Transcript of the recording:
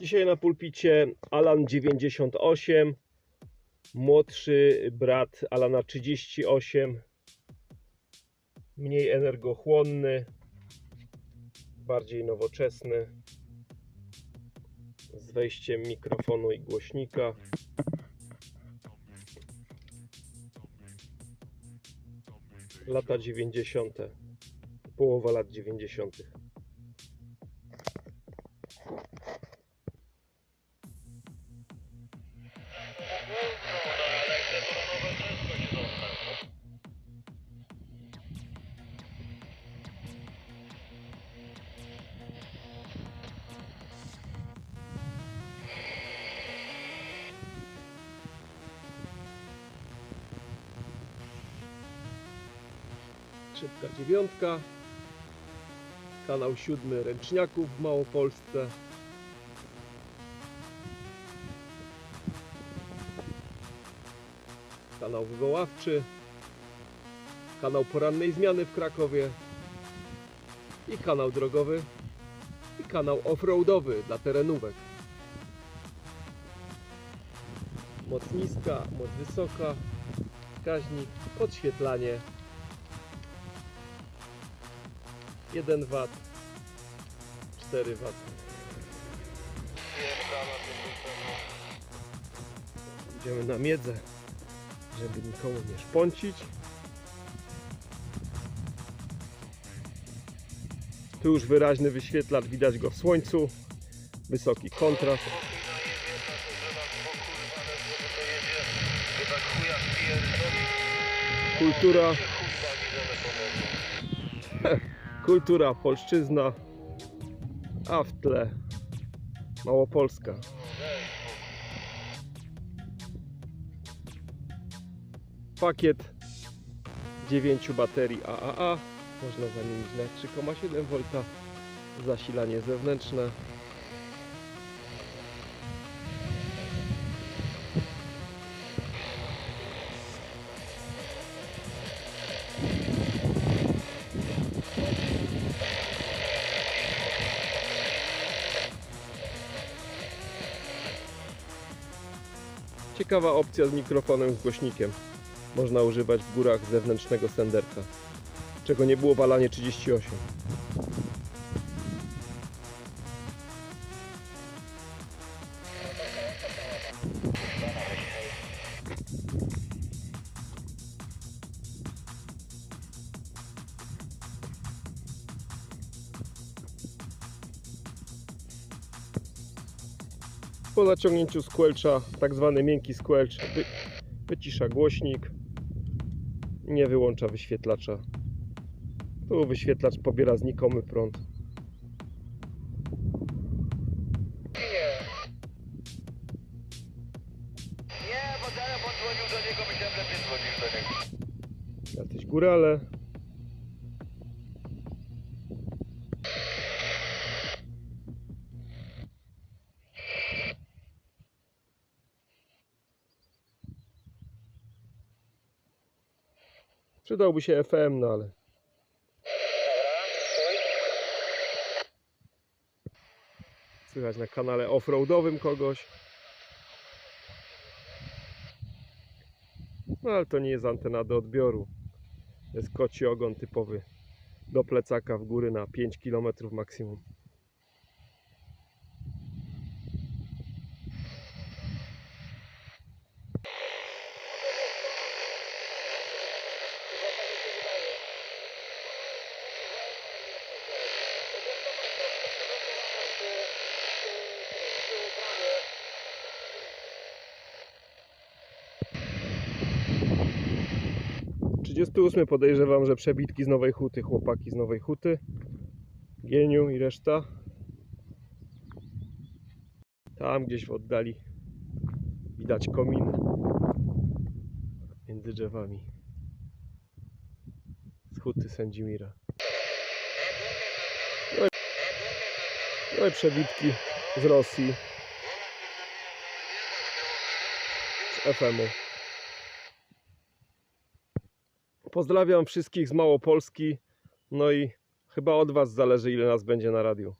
Dzisiaj na pulpicie Alan 98, młodszy brat Alana 38, mniej energochłonny, bardziej nowoczesny, z wejściem mikrofonu i głośnika. Lata 90., połowa lat 90. Szybka dziewiątka. Kanał siódmy Ręczniaków w Małopolsce. Kanał wywoławczy. Kanał porannej zmiany w Krakowie. I kanał drogowy. I kanał offroadowy dla terenówek. Moc niska, moc wysoka. Wskaźnik, podświetlanie. 1 W, 4 W. Idziemy na miedzę, żeby nikomu nie szpącić. Tu już wyraźny wyświetlacz, widać go w słońcu. Wysoki kontrast. Kultura kultura polszczyzna, a w tle Małopolska. Pakiet 9 baterii AAA, można zamienić na 3,7 V, zasilanie zewnętrzne. Ciekawa opcja z mikrofonem z głośnikiem. Można używać w górach zewnętrznego senderka, czego nie było w Alanie 38. Po zaciągnięciu squelcha, tak zwany miękki squelch, wy, wycisza głośnik, nie wyłącza wyświetlacza. Tu wyświetlacz pobiera znikomy prąd. Nie, bo telefon dzwonił do niego, myślałem, że ty dzwonisz do niego. Jacyś górale. Przydałby się FM, no ale słychać na kanale offroadowym kogoś. No ale to nie jest antena do odbioru. To jest koci ogon typowy do plecaka w góry na 5 km maksimum. Trzydziesty ósmy podejrzewam, że przebitki z Nowej Huty, chłopaki z Nowej Huty, Gieniu i reszta. Tam gdzieś w oddali widać komin między drzewami z Huty Sędzimira. No i, no i przebitki z Rosji, z FM-u. Pozdrawiam wszystkich z Małopolski. No i chyba od Was zależy, ile nas będzie na radiu.